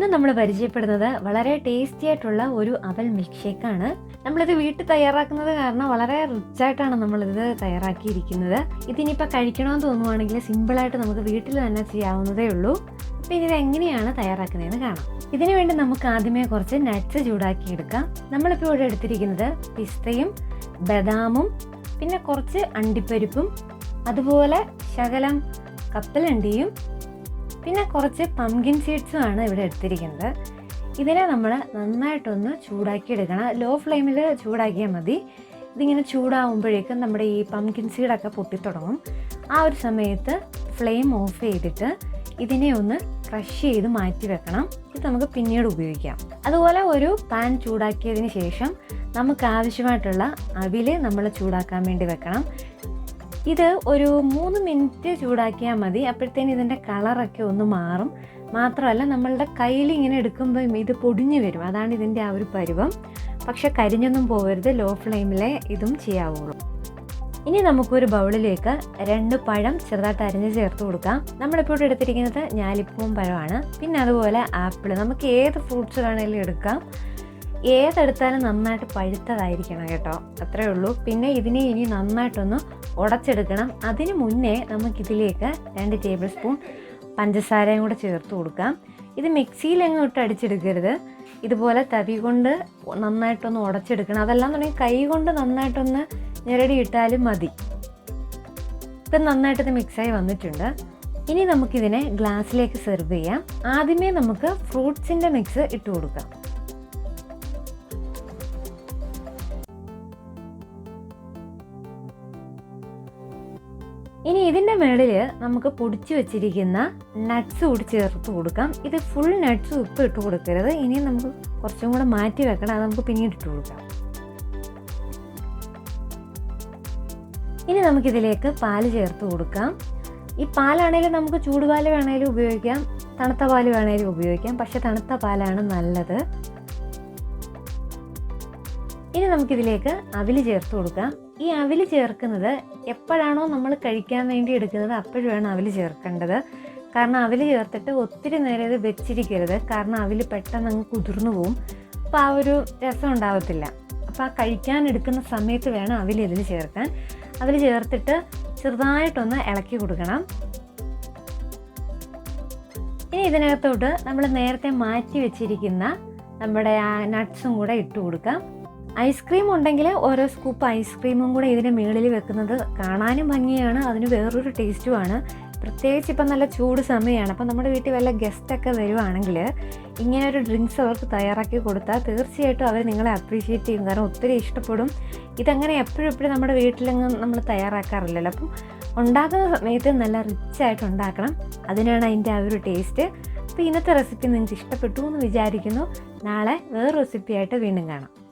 ഇന്ന് നമ്മൾ പരിചയപ്പെടുന്നത് വളരെ ടേസ്റ്റി ആയിട്ടുള്ള ഒരു അവൽ മിൽക്ക് ഷേക്കാണ് നമ്മളിത് വീട്ടിൽ തയ്യാറാക്കുന്നത് കാരണം വളരെ റിച്ച് ആയിട്ടാണ് നമ്മളിത് തയ്യാറാക്കിയിരിക്കുന്നത്. ഇതിനിപ്പോൾ കഴിക്കണമെന്ന് തോന്നുവാണെങ്കിൽ സിമ്പിളായിട്ട് നമുക്ക് വീട്ടിൽ തന്നെ ചെയ്യാവുന്നതേ ഉള്ളൂ. അപ്പോൾ ഇനി ഇത് എങ്ങനെയാണ് തയ്യാറാക്കുന്നതെന്ന് കാണാം. ഇതിനു വേണ്ടി നമുക്ക് ആദ്യമേ കുറച്ച് നട്ട്സ് ചൂടാക്കി എടുക്കാം നമ്മളിപ്പോൾ ഇവിടെ എടുത്തിരിക്കുന്നത് പിസ്തയും ബദാമും പിന്നെ കുറച്ച് അണ്ടിപ്പരിപ്പും അതുപോലെ ശകലം കപ്പലണ്ടിയും പിന്നെ കുറച്ച് പംകിൻ സീഡ്സും ആണ് ഇവിടെ എടുത്തിരിക്കുന്നത്. ഇതിനെ നമ്മൾ നന്നായിട്ടൊന്ന് ചൂടാക്കി എടുക്കണം ലോ ഫ്ലെയിമിൽ ചൂടാക്കിയാൽ മതി. ഇതിങ്ങനെ ചൂടാവുമ്പോഴേക്കും നമ്മുടെ ഈ പംകിൻ സീഡൊക്കെ പൊട്ടിത്തുടങ്ങും. ആ ഒരു സമയത്ത് ഫ്ലെയിം ഓഫ് ചെയ്തിട്ട് ഇതിനെ ഒന്ന് ക്രഷ് ചെയ്ത് മാറ്റി വെക്കണം. ഇത് നമുക്ക് പിന്നീട് ഉപയോഗിക്കാം. അതുപോലെ ഒരു പാൻ ചൂടാക്കിയതിന് ശേഷം നമുക്ക് ആവശ്യമായിട്ടുള്ള അവിൽ നമ്മൾ ചൂടാക്കാൻ വേണ്ടി വെക്കണം. ഇത് ഒരു മൂന്ന് മിനിറ്റ് ചൂടാക്കിയാൽ മതി. അപ്പോഴത്തേന് ഇതിന്റെ കളറൊക്കെ ഒന്ന് മാറും. മാത്രമല്ല നമ്മളുടെ കയ്യിൽ ഇങ്ങനെ എടുക്കുമ്പോൾ ഇത് പൊടിഞ്ഞു വരും. അതാണ് ഇതിന്റെ ആ ഒരു പരുവം. പക്ഷെ കരിഞ്ഞൊന്നും പോകരുത് ലോ ഫ്ലെയിമിലെ ഇതും ചെയ്യാവുള്ളൂ. ഇനി നമുക്കൊരു ബൗളിലേക്ക് രണ്ട് പഴം ചെറുതായിട്ട് അരിഞ്ഞ് ചേർത്ത് കൊടുക്കാം. നമ്മളിപ്പോൾ ഇവിടെ എടുത്തിരിക്കുന്നത് ഞാലിപ്പൂവും പഴമാണ്. പിന്നെ അതുപോലെ ആപ്പിൾ നമുക്ക് ഏത് ഫ്രൂട്ട്സ് വേണമെങ്കിലും എടുക്കാം. ഏതെടുത്താലും നന്നായിട്ട് പഴുത്തതായിരിക്കണം കേട്ടോ. അത്രേ ഉള്ളൂ. പിന്നെ ഇതിനെ ഇനി നന്നായിട്ടൊന്ന് ഉടച്ചെടുക്കണം. അതിന് മുന്നേ നമുക്കിതിലേക്ക് രണ്ട് ടേബിൾ സ്പൂൺ പഞ്ചസാരയും കൂടെ ചേർത്ത് കൊടുക്കാം. ഇത് മിക്സിയിൽ അങ്ങ് ഇട്ട് അടിച്ചെടുക്കരുത്. ഇതുപോലെ തവി കൊണ്ട് നന്നായിട്ടൊന്ന് ഉടച്ചെടുക്കണം. അതെല്ലാം തുടങ്ങി കൈ കൊണ്ട് നന്നായിട്ടൊന്ന് ഞെരടി ഇട്ടാലും മതി. ഇപ്പം നന്നായിട്ടത് ഇത് മിക്സായി വന്നിട്ടുണ്ട്. ഇനി നമുക്കിതിനെ ഗ്ലാസ്സിലേക്ക് സെർവ് ചെയ്യാം. ആദ്യമേ നമുക്ക് ഫ്രൂട്ട്സിന്റെ മിക്സ് ഇട്ട് കൊടുക്കാം. ഇനി ഇതിന്റെ മേളിൽ നമുക്ക് പൊടിച്ചു വെച്ചിരിക്കുന്ന നട്ട്സ് കൂടി ചേർത്ത് കൊടുക്കാം. ഇത് ഫുൾ നട്ട്സ് ഉപ്പ് ഇട്ട് കൊടുക്കരുത്. ഇനി നമുക്ക് കുറച്ചും കൂടെ മാറ്റി വെക്കണം. അത് നമുക്ക് പിന്നീട് ഇട്ട് കൊടുക്കാം. ഇനി നമുക്കിതിലേക്ക് പാൽ ചേർത്ത് കൊടുക്കാം. ഈ പാലാണേലും നമുക്ക് ചൂടുപാൽ വേണേലും ഉപയോഗിക്കാം. തണുത്ത പാൽ വേണേലും ഉപയോഗിക്കാം. പക്ഷെ തണുത്ത പാലാണ് നല്ലത്. ഇനി നമുക്കിതിലേക്ക് അവിൽ ചേർത്ത് കൊടുക്കാം. ഈ അവിൽ ചേർക്കുന്നത് എപ്പോഴാണോ നമ്മൾ കഴിക്കാൻ വേണ്ടി എടുക്കുന്നത് അപ്പോഴാണ് അവിൽ ചേർക്കേണ്ടത്. കാരണം അവിൽ ചേർത്തിട്ട് ഒത്തിരി നേരം ഇത് വെച്ചിരിക്കരുത്. കാരണം അവിൽ പെട്ടെന്ന് അങ്ങ് കുതിർന്നു പോവും. അപ്പോൾ ആ ഒരു രസം ഉണ്ടാവത്തില്ല. അപ്പോൾ ആ കഴിക്കാൻ എടുക്കുന്ന സമയത്ത് വേണം അവിൽ ഇതിൽ ചേർക്കാൻ. അതിൽ ചേർത്തിട്ട് ചെറുതായിട്ടൊന്ന് ഇളക്കി കൊടുക്കണം. ഇനി ഇതിനകത്തോട്ട് നമ്മൾ നേരത്തെ മാറ്റി വെച്ചിരിക്കുന്ന നമ്മുടെ ആ നട്ട്സും കൂടെ ഇട്ട് കൊടുക്കാം. ഐസ്ക്രീം ഉണ്ടെങ്കിൽ ഓരോ സ്കൂപ്പ് ഐസ്ക്രീമും കൂടെ ഇതിന്റെ മുകളിൽ വെക്കുന്നത് കാണാനും ഭംഗിയാണ് അതിന് വേറൊരു ടേസ്റ്റുമാണ് പ്രത്യേകിച്ച് ഇപ്പം നല്ല ചൂട് സമയമാണ്. അപ്പം നമ്മുടെ വീട്ടിൽ വല്ല ഗസ്റ്റൊക്കെ വരുവാണെങ്കിൽ ഇങ്ങനെ ഒരു ഡ്രിങ്ക്സ് അവർക്ക് തയ്യാറാക്കി കൊടുത്താൽ തീർച്ചയായിട്ടും അവർ നിങ്ങളെ അപ്രീഷിയേറ്റ് ചെയ്യും. കാരണം ഒത്തിരി ഇഷ്ടപ്പെടും. ഇതങ്ങനെ എപ്പോഴും എപ്പോഴും നമ്മുടെ വീട്ടിലങ്ങ് നമ്മൾ തയ്യാറാക്കാറില്ലല്ലോ. അപ്പം ഉണ്ടാക്കുന്ന സമയത്ത് നല്ല റിച്ചായിട്ട് ഉണ്ടാക്കണം. അതിനാണ് അതിന്റെ ആ ഒരു ടേസ്റ്റ് അപ്പോൾ ഇന്നത്തെ റെസിപ്പി നിങ്ങൾക്ക് ഇഷ്ടപ്പെട്ടു എന്ന് വിചാരിക്കുന്നു. നാളെ വേറെ റെസിപ്പിയായിട്ട് വീണ്ടും കാണാം.